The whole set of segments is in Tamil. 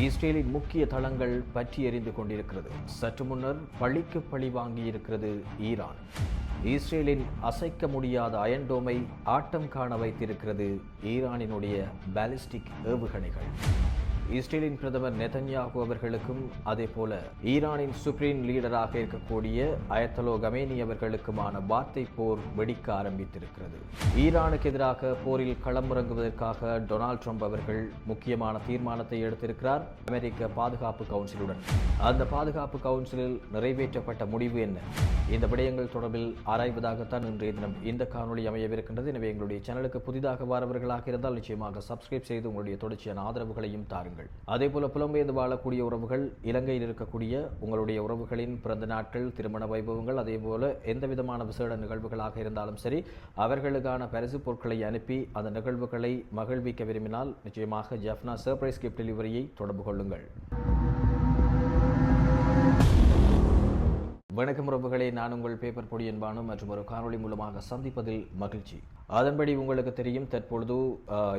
இஸ்ரேலின் முக்கிய தளங்கள் பற்றி எறிந்து கொண்டிருக்கிறது. சற்று முன்னர் பழிக்கு பழி வாங்கியிருக்கிறது ஈரான். இஸ்ரேலின் அசைக்க முடியாத அயன்டோமை ஆட்டம் காண வைத்திருக்கிறது ஈரானினுடைய பாலிஸ்டிக் ஏவுகணைகள். இஸ்ரேலின் பிரதமர் நெதன்யாகு அவர்களுக்கும் அதே போல ஈரானின் சுப்ரீம் லீடராக இருக்கக்கூடிய அயத்தலோ கமேனி அவர்களுக்குமான வார்த்தை போர் வெடிக்க ஆரம்பித்திருக்கிறது. ஈரானுக்கு எதிராக போரில் களமிறங்குவதற்காக டொனால்ட் ட்ரம்ப் அவர்கள் முக்கியமான தீர்மானத்தை எடுத்திருக்கிறார். அமெரிக்க பாதுகாப்பு கவுன்சிலுடன். அந்த பாதுகாப்பு கவுன்சிலில் நிறைவேற்றப்பட்ட முடிவு என்ன? இந்த விடயங்கள் தொடர்பில் ஆராய்வதாகத்தான் இன்றைய தினம் இந்த காணொளி அமையவிருக்கின்றது. எனவே எங்களுடைய சேனலுக்கு புதிதாக வரவர்களாக இருந்தால் நிச்சயமாக சப்ஸ்கிரைப் செய்து உங்களுடைய தொடர்ச்சியான ஆதரவுகளையும் தாருங்கள். அதே போல புலம்பெயர்ந்து வாழக்கூடிய உறவுகள் இலங்கையில் இருக்கக்கூடிய உங்களுடைய உறவுகளின் பிறந்த நாட்கள் திருமண வைபவங்கள் அதே போல எந்த விதமான விசேட நிகழ்வுகளாக இருந்தாலும் சரி அவர்களுக்கான பரிசு பொருட்களை அனுப்பி அந்த நிகழ்வுகளை மகிழ்விக்க விரும்பினால் நிச்சயமாக ஜெஃப்னா சர்ப்ரைஸ் கிஃப்ட் டெலிவரியை தொடர்பு கொள்ளுங்கள். வணக்கம் உறவுகளை நான் உங்கள் பேப்பர் பொடி என்பானும் மற்றும் ஒரு காணொளி மூலமாக சந்திப்பதில் மகிழ்ச்சி. அதன்படி உங்களுக்கு தெரியும் தற்பொழுது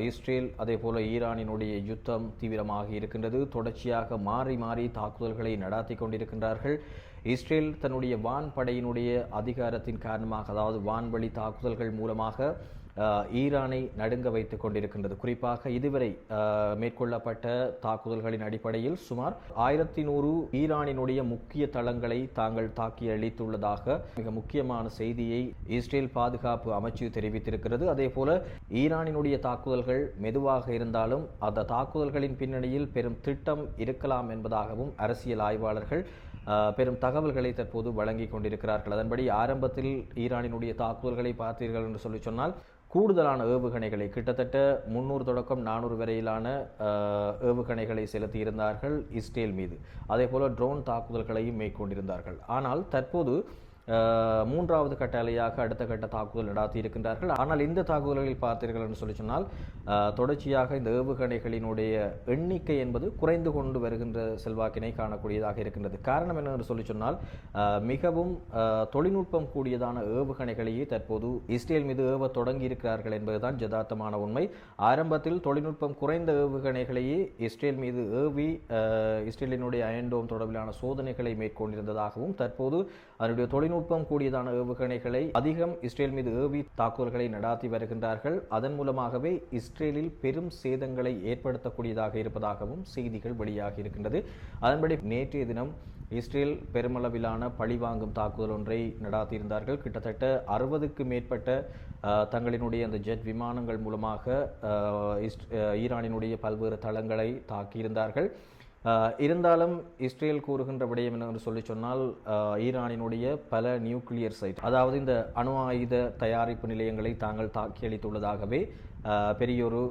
இஸ்ரேல் அதே போல ஈரானினுடைய யுத்தம் தீவிரமாக இருக்கின்றது. தொடர்ச்சியாக மாறி மாறி தாக்குதல்களை நடாத்தி கொண்டிருக்கின்றார்கள். இஸ்ரேல் தன்னுடைய வான்படையினுடைய அதிகாரத்தின் காரணமாக அதாவது வான்வழி தாக்குதல்கள் மூலமாக ஈரானை நடுங்க வைத்துக் கொண்டிருக்கின்றது. குறிப்பாக இதுவரை மேற்கொள்ளப்பட்ட தாக்குதல்களின் அடிப்படையில் சுமார் ஆயிரத்தி நூறு ஈரானினுடைய முக்கிய தளங்களை தாங்கள் தாக்கி அளித்துள்ளதாக மிக முக்கியமான செய்தியை இஸ்ரேல் பாதுகாப்பு அமைச்சு தெரிவித்திருக்கிறது. அதே போல ஈரானினுடைய தாக்குதல்கள் மெதுவாக இருந்தாலும் அந்த தாக்குதல்களின் பின்னணியில் பெரும் திட்டம் இருக்கலாம் என்பதாகவும் அரசியல் ஆய்வாளர்கள் பெரும் தகவல்களை தற்போது வழங்கி கொண்டிருக்கிறார்கள். அதன்படி ஆரம்பத்தில் ஈரானினுடைய தாக்குதல்களை பார்த்தீர்கள் என்று சொல்லி சொன்னால் கூடுதலான ஏவுகணைகளை கிட்டத்தட்ட முன்னூறு தொடக்கம் நானூறு வரையிலான ஏவுகணைகளை செலுத்தியிருந்தார்கள் இஸ்ரேல் மீது. அதே போல் ட்ரோன் தாக்குதல்களையும் மேற்கொண்டிருந்தார்கள். ஆனால் தற்போது மூன்றாவது கட்ட அலையாக அடுத்த கட்ட தாக்குதல் நடாத்தி இருக்கின்றார்கள். ஆனால் இந்த தாக்குதல்களில் பார்த்தீர்கள் என்று சொல்லி சொன்னால் தொடர்ச்சியாக இந்த ஏவுகணைகளினுடைய எண்ணிக்கை என்பது குறைந்து கொண்டு வருகின்ற செல்வாக்கினை காணக்கூடியதாக இருக்கின்றது. காரணம் என்னென்று சொல்லி சொன்னால் மிகவும் தொழில்நுட்பம் கூடியதான ஏவுகணைகளையே தற்போது இஸ்ரேல் மீது ஏவ தொடங்கி இருக்கிறார்கள் என்பதுதான் யதார்த்தமான உண்மை. ஆரம்பத்தில் தொழில்நுட்பம் குறைந்த ஏவுகணைகளையே இஸ்ரேல் மீது ஏவி இஸ்ரேலினுடைய அயன்டோம் தொடர்பிலான சோதனைகளை மேற்கொண்டிருந்ததாகவும் தற்போது அதனுடைய தொழில்நுட்பம் கூடியதான ஏவுகணைகளை அதிகம் இஸ்ரேல் மீது ஏவி தாக்குதல்களை நடாத்தி வருகின்றார்கள். அதன் மூலமாகவே இஸ்ரேலில் பெரும் சேதங்களை ஏற்படுத்தக்கூடியதாக இருப்பதாகவும் செய்திகள் வெளியாகி இருக்கின்றது. அதன்படி நேற்றைய தினம் இஸ்ரேல் பெருமளவிலான பழிவாங்கும் தாக்குதல் ஒன்றை நடாத்தியிருந்தார்கள் கிட்டத்தட்ட அறுபதுக்கு மேற்பட்ட தங்களினுடைய அந்த ஜெட் விமானங்கள் மூலமாக ஈரானினுடைய பல்வேறு தளங்களை தாக்கியிருந்தார்கள் இருந்தாலும் இஸ்ரேல் கூறுகின்ற விடயம் என்னவென்று சொல்லி சொன்னால் ஈரானினுடைய பல நியூக்ளியர் சைட் அதாவது இந்த அணு ஆயுத தயாரிப்பு நிலையங்களை தாங்கள் தாக்கி அளித்துள்ளதாகவே பெரியொரு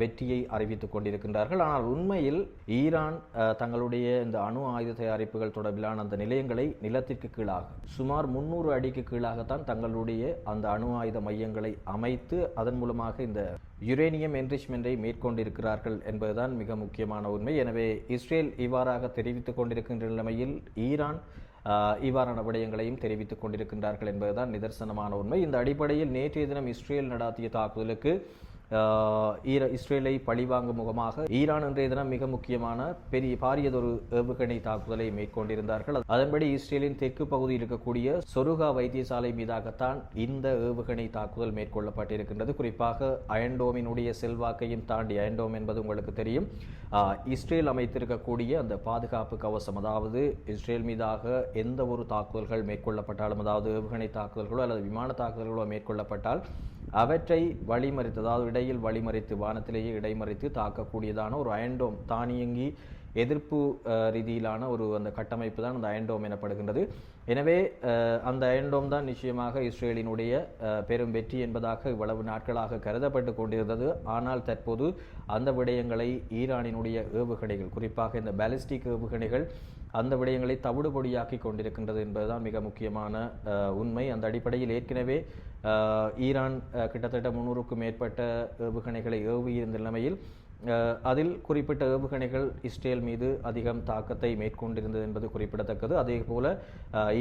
வெற்றியை அறிவித்துக் கொண்டிருக்கின்றார்கள். ஆனால் உண்மையில் ஈரான் தங்களுடைய இந்த அணு ஆயுத தயாரிப்புகள் தொடர்பிலான அந்த நிலையங்களை நிலத்திற்கு கீழாக சுமார் முன்னூறு அடிக்கு கீழாகத்தான் தங்களுடைய அந்த அணு ஆயுத மையங்களை அமைத்து அதன் மூலமாக இந்த யுரேனியம் என்ரிச்மெண்ட்டை மேற்கொண்டிருக்கிறார்கள் என்பதுதான் மிக முக்கியமான உண்மை. எனவே இஸ்ரேல் இவ்வாறாக தெரிவித்துக் கொண்டிருக்கின்ற நிலைமையில் ஈரான் இவ்வாறான விடயங்களையும் தெரிவித்துக் கொண்டிருக்கின்றார்கள் என்பதுதான் நிதர்சனமான உண்மை. இந்த அடிப்படையில் நேற்றைய தினம் இஸ்ரேல் நடாத்திய தாக்குதலுக்கு ஈர இஸ்ரேலை பழிவாங்கும் முகமாக ஈரான் இன்றைய தினம் மிக முக்கியமான பெரிய பாரியதொரு ஏவுகணை தாக்குதலை மேற்கொண்டிருந்தார்கள். அதன்படி இஸ்ரேலின் தெற்கு பகுதியில் இருக்கக்கூடிய சொருகா வைத்தியசாலை மீதாகத்தான் இந்த ஏவுகணை தாக்குதல் மேற்கொள்ளப்பட்டிருக்கின்றது. குறிப்பாக அயன்டோமினுடைய செல்வாக்கையும் தாண்டி அயன்டோம் என்பது உங்களுக்கு தெரியும். இஸ்ரேல் அமைத்திருக்கக்கூடிய அந்த பாதுகாப்பு கவசம் அதாவது இஸ்ரேல் மீதாக எந்த ஒரு தாக்குதல்கள் மேற்கொள்ளப்பட்டாலும் அதாவது ஏவுகணை தாக்குதல்களோ அல்லது விமான தாக்குதல்களோ மேற்கொள்ளப்பட்டால் அவற்றை வழிமறித்து அதாவது இடையில் வழிமறித்து வானத்திலேயே இடைமறித்து தாக்கக்கூடியதான ஒரு அயன்டோம் தானியங்கி எதிர்ப்பு ரீதியிலான ஒரு அந்த கட்டமைப்பு தான் அந்த அயன்டோம் எனப்படுகின்றது. எனவே அந்த அயன்டோம் தான் நிச்சயமாக இஸ்ரேலினுடைய பெரும் வெற்றி என்பதாக இவ்வளவு நாட்களாக கருதப்பட்டு கொண்டிருந்தது. ஆனால் தற்போது அந்த விடயங்களை ஈரானினுடைய ஏவுகணைகள் குறிப்பாக இந்த பாலிஸ்டிக் ஏவுகணைகள் அந்த விடயங்களை தவிடுபொடியாக்கி கொண்டிருக்கின்றது என்பதுதான் மிக முக்கியமான உண்மை. அந்த அடிப்படையில் ஏற்கனவே ஈரான் கிட்டத்தட்ட முன்னூறுக்கும் மேற்பட்ட ஏவுகணைகளை ஏவியிருந்த நிலைமையில் அதில் குறிப்பிட்ட ஏவுகணைகள் இஸ்ரேல் மீது அதிகம் தாக்கத்தை மேற்கொண்டிருந்தது என்பது குறிப்பிடத்தக்கது. அதே போல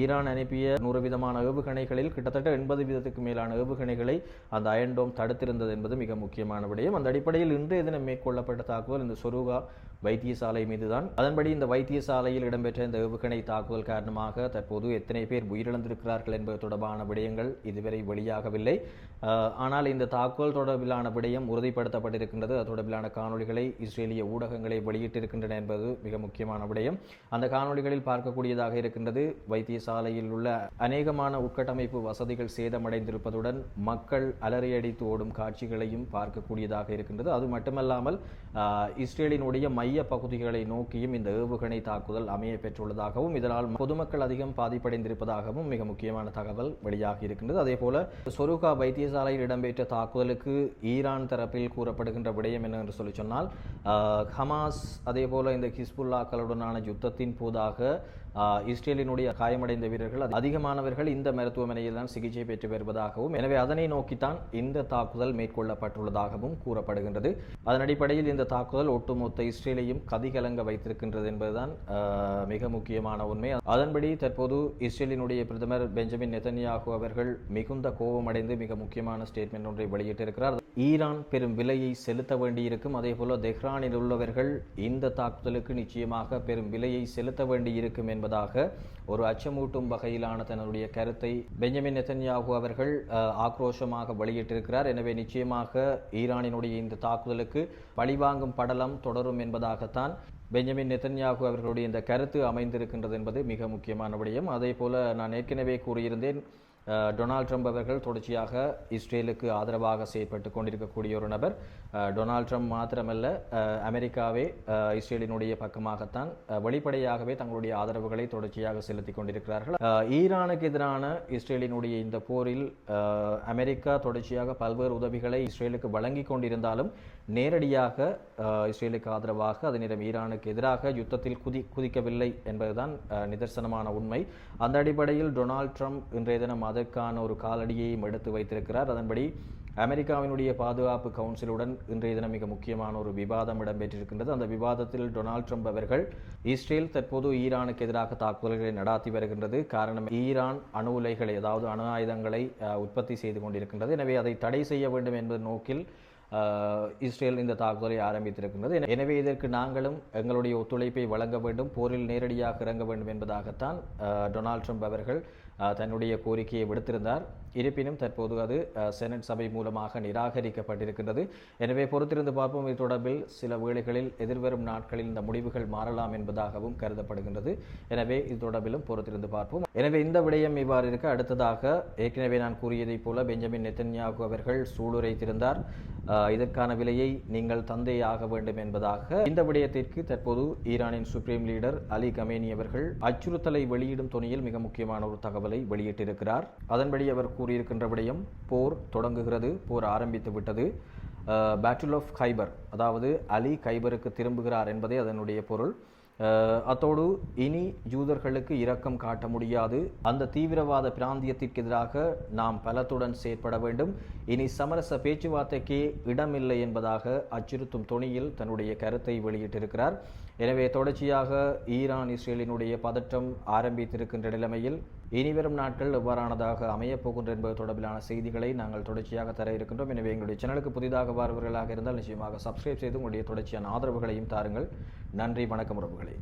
ஈரான் அனுப்பிய நூறு விதமான ஏவுகணைகளில் கிட்டத்தட்ட எண்பது வீதத்துக்கு மேலான ஏவுகணைகளை அந்த அயன்டோம் தடுத்திருந்தது என்பது மிக முக்கியமான விடயம். அந்த அடிப்படையில் இன்றைய தினம் மேற்கொள்ளப்பட்ட தாக்குதல் இந்த சொருகா வைத்தியசாலை மீதுதான். அதன்படி இந்த வைத்தியசாலையில் இடம்பெற்ற இந்த ஏவுகணை தாக்குதல் காரணமாக தற்போது எத்தனை பேர் உயிரிழந்திருக்கிறார்கள் என்பது தொடர்பான விடயங்கள் இதுவரை வெளியாகவில்லை. ஆனால் இந்த தாக்குதல் தொடர்பிலான விடயம் உறுதிப்படுத்தப்பட்டிருக்கின்றது. அது தொடர்பிலான காணொலிகளை இஸ்ரேலிய ஊடகங்களை வெளியிட்டிருக்கின்றன என்பது மிக முக்கியமான விடயம். அந்த காணொலிகளில் பார்க்கக்கூடியதாக இருக்கின்றது வைத்தியசாலையில் உள்ள அநேகமான உட்கட்டமைப்பு வசதிகள் சேதமடைந்திருப்பதுடன் மக்கள் அலறியடித்து ஓடும் காட்சிகளையும் பார்க்கக்கூடியதாக இருக்கின்றது. அது மட்டுமல்லாமல் இஸ்ரேலினுடைய மைய பகுதிகளை நோக்கியும் இந்த ஏவுகணை தாக்குதல் அமைய பெற்றுள்ளதாகவும் இதனால் பொதுமக்கள் அதிகம் பாதிப்படைந்திருப்பதாகவும் மிக முக்கியமான தகவல் வெளியாகி இருக்கின்றது. அதே போல சொருகா வைத்தியசாலையில் இடம்பெற்ற தாக்குதலுக்கு ஈரான் தரப்பில் கூறப்படுகின்ற விடயம் என்ன என்று சொல்லி சொன்னால் ஹமாஸ் அதே போல் இந்த ஹிஸ்புல்லாக்களுடனான யுத்தத்தின் போதாக இஸ்ரேலினுடைய காயமடைந்த வீரர்கள் அதிகமானவர்கள் இந்த மருத்துவமனையில் தான் சிகிச்சை பெற்று வருவதாகவும் எனவே அதனை நோக்கித்தான் இந்த தாக்குதல் மேற்கொள்ளப்பட்டுள்ளதாகவும் கூறப்படுகின்றது. அதன் அடிப்படையில் இந்த தாக்குதல் ஒட்டுமொத்த இஸ்ரேலையும் கதிகலங்க வைத்திருக்கின்றது என்பதுதான் மிக முக்கியமான உண்மை. அதன்படி தற்போது இஸ்ரேலினுடைய பிரதமர் பெஞ்சமின் நெதன்யாகு அவர்கள் மிகுந்த கோபமடைந்து மிக முக்கியமான ஸ்டேட்மெண்ட் ஒன்றை வெளியிட்டிருக்கிறார். ஈரான் பெரும் விலையை செலுத்த வேண்டியிருக்கும் அதே போல தெஹ்ரானில் உள்ளவர்கள் இந்த தாக்குதலுக்கு நிச்சயமாக பெரும் விலையை செலுத்த வேண்டியிருக்கும் என்பதாக ஒரு அச்சமூட்டும் வகையிலான தன்னுடைய கருத்தை பெஞ்சமின் நெத்தன்யாகு அவர்கள் ஆக்ரோஷமாக வெளியிட்டிருக்கிறார். எனவே நிச்சயமாக ஈரானினுடைய இந்த தாக்குதலுக்கு பழிவாங்கும் படலம் தொடரும் என்பதாகத்தான் பெஞ்சமின் நெத்தன்யாகு அவர்களுடைய இந்த கருத்து அமைந்திருக்கின்றது என்பது மிக முக்கியமான விடயம். அதே போல நான் ஏற்கனவே கூறியிருந்தேன் டொனால்ட் ட்ரம்ப் அவர்கள் தொடர்ச்சியாக இஸ்ரேலுக்கு ஆதரவாக செயற்பட்டு கொண்டிருக்கக்கூடிய ஒரு நபர். டொனால்ட் ட்ரம்ப் மாத்திரமல்ல அமெரிக்காவே இஸ்ரேலினுடைய பக்கமாகத்தான் வெளிப்படையாகவே தங்களுடைய ஆதரவுகளை தொடர்ச்சியாக செலுத்தி கொண்டிருக்கிறார்கள். ஈரானுக்கு எதிரான இஸ்ரேலினுடைய இந்த போரில் அமெரிக்கா தொடர்ச்சியாக பல்வேறு உதவிகளை இஸ்ரேலுக்கு வழங்கி கொண்டிருந்தாலும் நேரடியாக இஸ்ரேலுக்கு ஆதரவாக அதே நேரம் ஈரானுக்கு எதிராக யுத்தத்தில் குதி குதிக்கவில்லை என்பதுதான் நிதர்சனமான உண்மை. அந்த அடிப்படையில் டொனால்ட் ட்ரம்ப் இன்றைய தினம் அதற்கான ஒரு காலடியையும் எடுத்து வைத்திருக்கிறார். அதன்படி அமெரிக்காவினுடைய பாதுகாப்பு கவுன்சிலுடன் இன்றைய தினம் மிக முக்கியமான ஒரு விவாதம் இடம்பெற்றிருக்கின்றது. அந்த விவாதத்தில் டொனால்ட் ட்ரம்ப் அவர்கள் இஸ்ரேல் தற்போது ஈரானுக்கு எதிராக தாக்குதல்களை நடாத்தி வருகின்றது. காரணம் ஈரான் அணு உலைகளை அதாவது அணு ஆயுதங்களை உற்பத்தி செய்து கொண்டிருக்கின்றது. எனவே அதை தடை செய்ய வேண்டும் என்பது நோக்கில் இஸ்ரேல் இந்த தாக்குதலை ஆரம்பித்திருக்கின்றது. எனவே இதற்கு நாங்களும் எங்களுடைய ஒத்துழைப்பை வழங்க வேண்டும். போரில் நேரடியாக இறங்க வேண்டும் என்பதாகத்தான் டொனால்ட் ட்ரம்ப் அவர்கள் தன்னுடைய கோரிக்கையை விடுத்திருந்தார். இருப்பினும் தற்போது அது செனட் சபை மூலமாக நிராகரிக்கப்பட்டிருக்கின்றது. எனவே பொறுத்திருந்து பார்ப்போம். இது தொடர்பில் சில வேளைகளில் எதிர்வரும் நாட்களில் இந்த முடிவுகள் மாறலாம் என்பதாகவும் கருதப்படுகின்றது. எனவே இது தொடர்பிலும் பொறுத்திருந்து பார்ப்போம். எனவே இந்த விடயம் இவ்வாறு இருக்க அடுத்ததாக ஏற்கனவே நான் கூறியதைப் போல பெஞ்சமின் நெத்தன்யாகு அவர்கள் சூளுரைத்திருந்தார். இதற்கான விலையை நீங்கள் தந்தே ஆக வேண்டும் என்பதாக. இந்த விடயத்திற்கு தற்போது ஈரானின் சுப்ரீம் லீடர் அலி கமேனி அவர்கள் அச்சுறுத்தலை வெளியிடும் துணியில் மிக முக்கியமான ஒரு தகவல் வெளியிட்டிருக்கிறார். அதன்படி அவர் கூறியிருக்கின்ற விடயம் போர் தொடங்குகிறது போர் ஆரம்பித்து விட்டது. பேட்டில் ஆஃப் கைபர் அதாவது அலி கைபருக்கு திரும்புகிறார் என்பதே அதனுடைய பொருள். அத்தோடு இனி யூதர்களுக்கு இரக்கம் காட்ட முடியாது. அந்த தீவிரவாத பிராந்தியத்திற்கு எதிராக நாம் பலத்துடன் செயற்பட வேண்டும். இனி சமரச பேச்சுவார்த்தைக்கே இடமில்லை என்பதாக அச்சுறுத்தும் துணியில் தன்னுடைய கருத்தை வெளியிட்டிருக்கிறார். எனவே தொடர்ச்சியாக ஈரான் இஸ்ரேலினுடைய பதற்றம் ஆரம்பித்திருக்கின்ற நிலைமையில் இனிவரும் நாட்கள் எவ்வாறானதாக அமையப்போகின்ற என்பது தொடர்பிலான செய்திகளை நாங்கள் தொடர்ச்சியாக தர இருக்கின்றோம். எனவே எங்களுடைய சேனலுக்கு புதிதாக வருபவர்களாக இருந்தால் நிச்சயமாக சப்ஸ்கிரைப் செய்து உங்களுடைய தொடர்ச்சியான ஆதரவுகளையும் தாருங்கள். நன்றி வணக்கம் உறவுகளே.